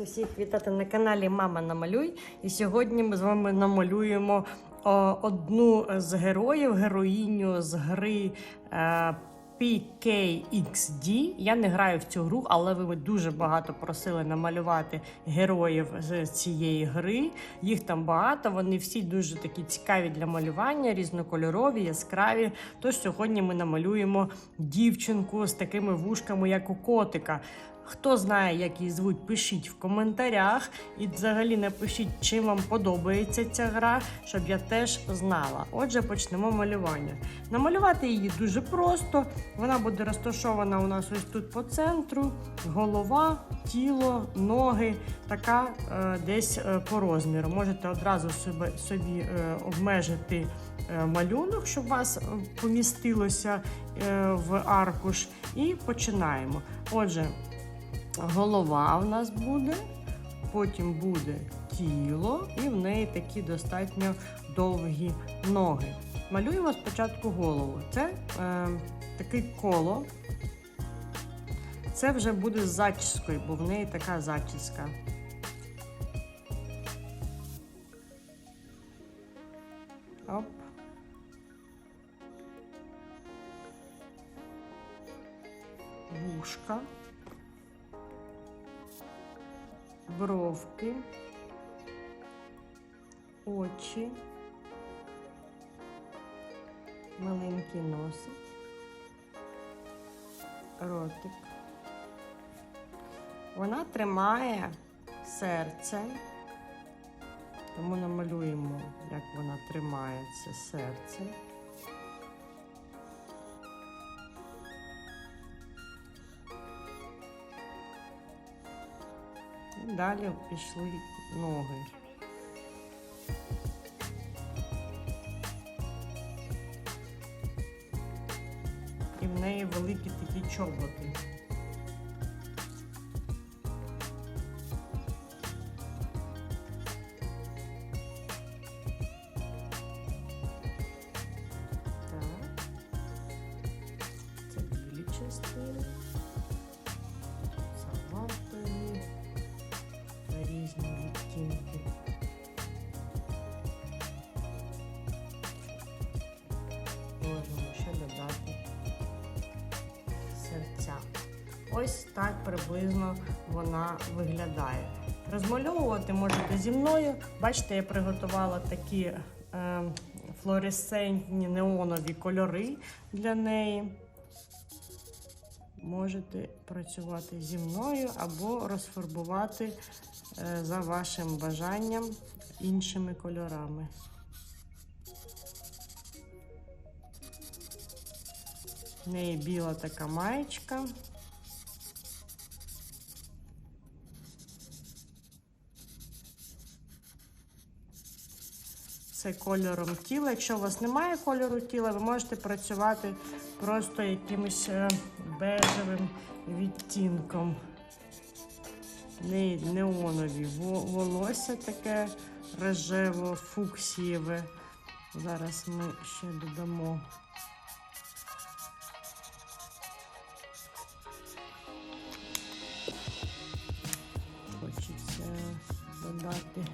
усіх вітати на каналі Мама Намалюй. І сьогодні ми з вами намалюємо одну з героїв, героїню з гри е, PKXD. Я не граю в цю гру, але ви дуже багато просили намалювати героїв з цієї гри. Їх там багато, вони всі дуже такі цікаві для малювання, різнокольорові, яскраві. Тож сьогодні ми намалюємо дівчинку з такими вушками, як у котика. Хто знає, як її звуть, пишіть в коментарях. І взагалі напишіть, чим вам подобається ця гра, щоб я теж знала. Отже, почнемо малювання. Намалювати її дуже просто. Вона буде розташована у нас ось тут по центру. Голова, тіло, ноги, така е, десь е, по розміру. Можете одразу собі, собі е, обмежити е, малюнок, щоб вас е, помістилося е, в аркуш. І починаємо. Отже, голова в нас буде, потім буде тіло, і в неї такі достатньо довгі ноги. Малюємо спочатку голову. Це е, таке коло. Це вже буде з зачіскою, бо в неї така зачіска. Оп. Вушка. Бровки, очі, маленький носик, ротик. Вона тримає серце, тому намалюємо, як вона тримає це серце. Далі пішли ноги. І в неї великі такі чоботи. Ось так приблизно вона виглядає. Розмальовувати можете зі мною. Бачите, я приготувала такі е, флуоресцентні неонові кольори для неї. Можете працювати зі мною або розфарбувати е, за вашим бажанням іншими кольорами. В неї біла така маєчка. Це кольором тіла. Якщо у вас немає кольору тіла, ви можете працювати просто якимось е, бежевим відтінком. Не, неонові волосся таке рожево, фуксієве. Зараз ми ще додамо. Хочеться додати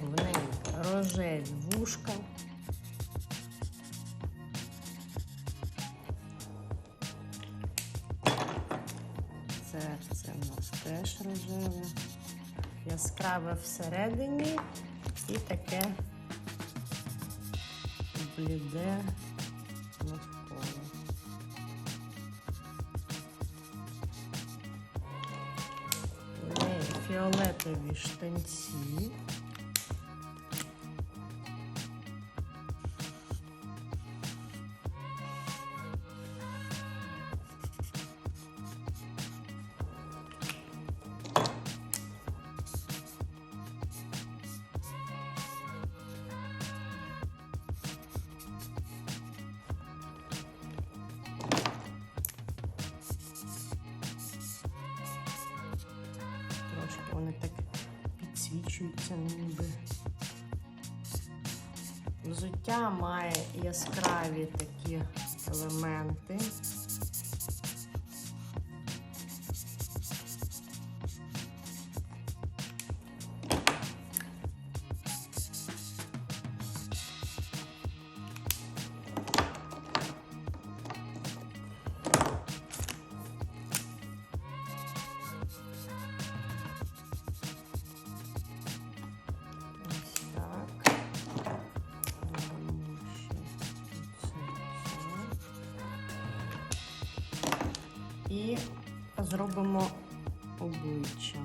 В неї рожеві вушка. Серце у нас теж рожеве, яскраве всередині і таке бліде навколо. В неї фіолетові штанці. Підсвічується ніби. Взуття має яскраві такі елементи. Зробимо обличчя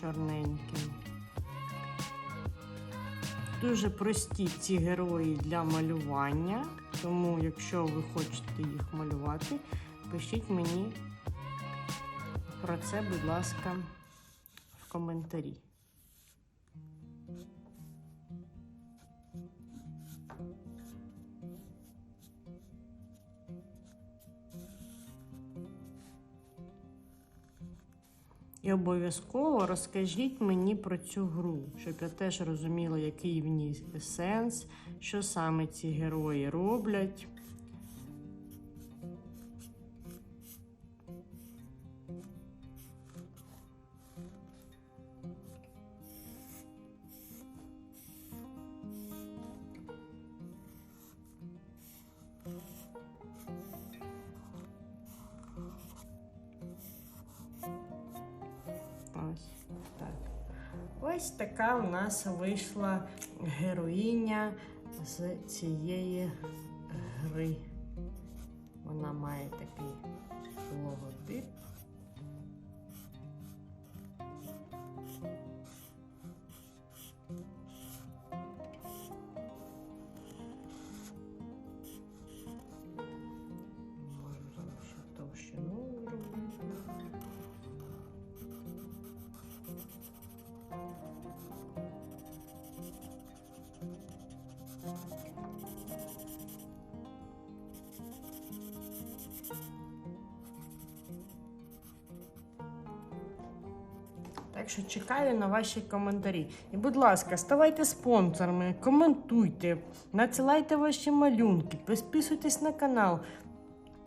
чорненьким. Дуже прості ці герої для малювання, тому якщо ви хочете їх малювати, пишіть мені про це, будь ласка, в коментарі. І обов'язково розкажіть мені про цю гру, щоб я теж розуміла, який в ній сенс, що саме ці герої роблять. Ось така у нас вийшла героїня з цієї гри. Вона має такий Так що чекаю на ваші коментарі. І, будь ласка, ставайте спонсорами, коментуйте, надсилайте ваші малюнки, підписуйтесь на канал.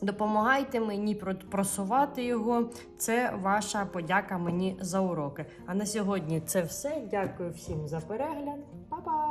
Допомагайте мені просувати його. Це ваша подяка мені за уроки. А на сьогодні це все. Дякую всім за перегляд. Па-па!